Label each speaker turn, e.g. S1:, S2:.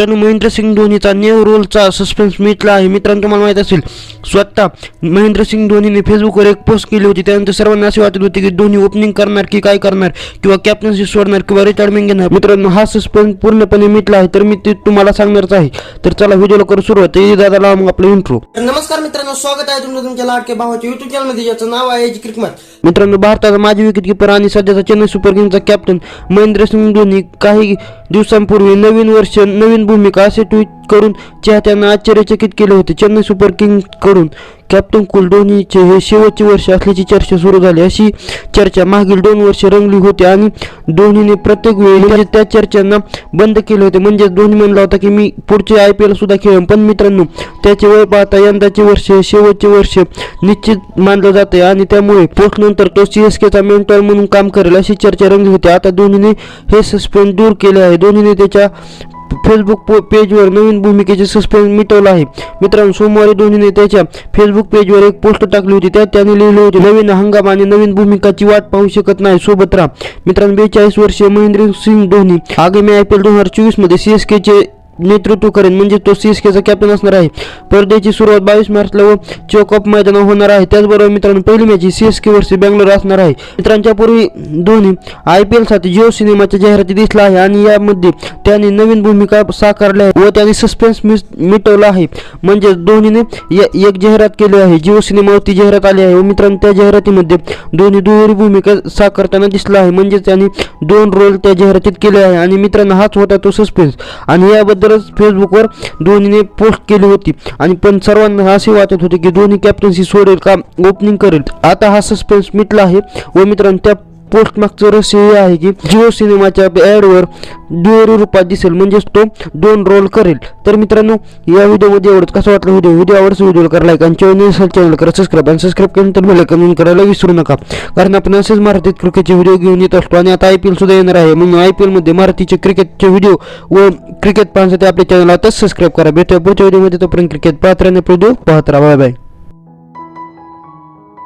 S1: मित्रांनो महेंद्रसिंग धोनीचा न्यू रोलचा सस्पेन्स मिटला आहे. मित्रांनो तुम्हाला माहीत असेल स्वतः महेंद्रसिंग धोनीने फेसबुकवर एक पोस्ट केली होती. त्यानंतर सर्वांना असे वाटत होते की धोनी ओपनिंग करणार की काय करणार किंवा कॅप्टन्सी सोडणार किंवा रिटायरमेंट घेणार. मित्रांनो हा सस्पेन्स पूर्णपणे मिटला आहे. तर मी ते तुम्हाला सांगणारच आहे. तर चला व्हिडिओला करू सुरुवात. दादाला मग आपलं इंट्रो
S2: नमस्कार मित्रांनो स्वागत आहे तुमचं तुमच्या लाडक्या भावाच्या युट्यूब चॅनलमध्ये ज्याचं नाव आहे क्रिकेट मॅच
S1: मित्रांनो भारताचा माजी विकेटकीपर आणि सध्याचा चेन्नई सुपर किंगचा कॅप्टन महेंद्रसिंग धोनी काही दिवसांपूर्वी नवीन वर्ष नवीन भूमिका असे ट्विट करून चाहत्यांना आश्चर्यचकित केले होते चेन्नई सुपर किंग्सकडून कॅप्टन कुल धोनीचे हे शेवटचे वर्ष असल्याची चर्चा सुरू झाली. अशी चर्चा मागील दोन वर्ष रंगली होती आणि धोनीने प्रत्येक वेळी म्हणजे त्या चर्चांना बंद केले होते. म्हणजे धोनी म्हणला होता की मी पुढचे आय पी एल सुद्धा खेळेन पण मित्रांनो त्याचे वय पाहता यंदाचे वर्ष हे शेवटचे वर्ष निश्चित मानलं जाते आणि त्यामुळे पोस्टनंतर तो सी एस केचा मेंटॉर म्हणून काम करेल अशी चर्चा रंगली होती. आता धोनीने हे सस्पेंड दूर केले आहे. धोनीने त्याच्या फेसबुक पेजवर नवीन भूमिकेचे सस्पेन्स मिटवलं आहे. मित्रांनो सोमवारी धोनीने त्याच्या फेसबुक पेजवर एक पोस्ट टाकली होती. त्यात त्याने लिहिले होते नवीन हंगाम आणि नवीन भूमिकाची वाट पाहू शकत नाही सोबत राहा. मित्रांनो बेचाळीस वर्षीय महेंद्र सिंग धोनी आगामी आय पी एल दोन हजार चोवीसमध्ये सीएसकेचे नेतृत्व करेन. म्हणजे तो सीएसकेचा कॅप्टन असणार आहे. स्पर्धेची सुरुवात बावीस मार्चला व चौकअप मैदानावर होणार आहे. त्याचबरोबर मित्रांनो पहिली मॅच सीएसके वर्षी बँगलोर असणार आहे. मित्रांच्या पूर्वी धोनी आय पी एलसाठी जिओ सिनेमाच्या जाहिराती दिसला आहे आणि यामध्ये त्याने नवीन भूमिका साकारल्या आहे व त्याने सस्पेन्स मिटवला आहे. म्हणजे धोनीने एक जाहिरात केली आहे. जिओ सिनेमावरती जाहिरात आली आहे व मित्रांनो त्या जाहिरातीमध्ये धोनी दुहेरी भूमिका साकारताना दिसला आहे म्हणजे त्याने दोन रोल त्या जाहिरातीत केले आहे आणि मित्रांनो हाच होता तो सस्पेन्स आणि याबद्दल याबद्दलच फेसबुकवर धोनीने पोस्ट केली होती. आणि पण सर्वांना असे वाटत होते की धोनी कॅप्टन्सी सोडेल का ओपनिंग करेल. आता हा सस्पेन्स मिटला आहे. व मित्रांनो त्या पोस्टमागचं रहस्य हे आहे की जिओ सिनेमाच्या ॲडवर दुहेरी रूपात दिसेल म्हणजेच तो दोन रोल करेल. तर मित्रांनो या व्हिडिओमध्ये एवढंच. कसं वाटलं व्हिडिओ? व्हिडिओ आवडचं व्हिडिओ करा लाईक आणि चॅनल चॅनल करा सबस्क्राईब आणि सबस्क्राईब केल्यानंतर मला कमेंट करायला विसरू नका. कारण आपण असेच मराठीत क्रिकेटचे व्हिडिओ घेऊन येत असतो आणि आता आय पी एल सुद्धा येणार आहे. म्हणून आय पी एलमध्ये मराठीचे क्रिकेटचे व्हिडिओ व क्रिकेट पाहण्यासाठी आपल्या चॅनलला आताच सबस्क्राईब करा. भेटूया पुढच्या व्हिडिओमध्ये. तोपर्यंत क्रिकेट पाहत राहणे व्हिडिओ पाहत राहा. Bye bye